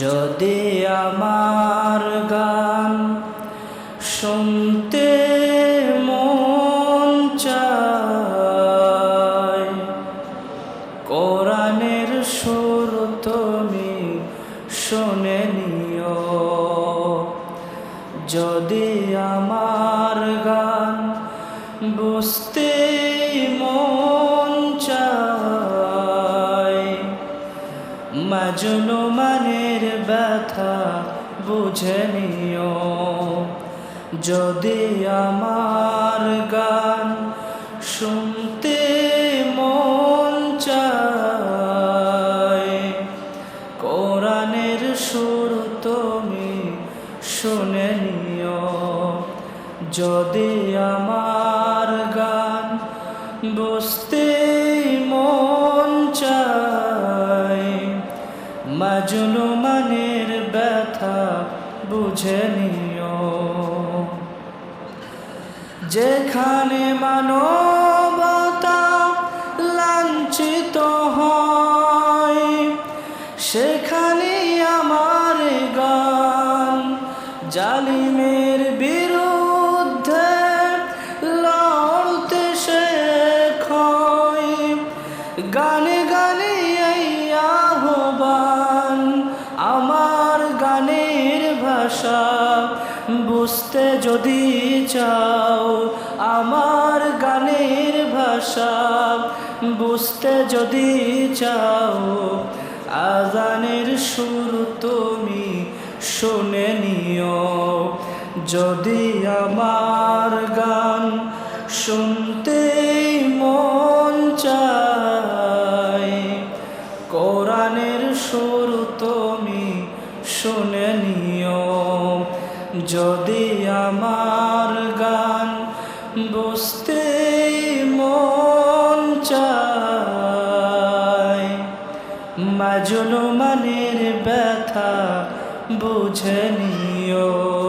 যদি আমার গান শুনতে মন চায়, কোরআনের সুর তুমি শুনে নিও। যদি আমার গান বুঝতে মন চায়, মাজনু মানের ব্যথা বুঝে নিও। যদি আমার গান শুনতে মন চায়, কোরআনের সুর তুমি শুনে নিও। যদি আমার গান বুঝতে মন চায়, মাজনু মানের ব্যথা বুঝে নিও। যেখানে মানবতা লাঞ্ছিত হয়, সেখানে আমার গান জালিমের বিরুদ্ধে লড়তে গানে গানে ভাষা বুঝতে যদি চাও, আমার গানের ভাষা বুঝতে যদি চাও, আজানের সুর তুমি শুনে নিও। যদি আমার গান শুনতে মন চায়, কোরআনের সুর তুমি শুনে নিও যদি আমার গান বুঝতে মন চায়। মাজনু মানের ব্যথা বুঝে নিও।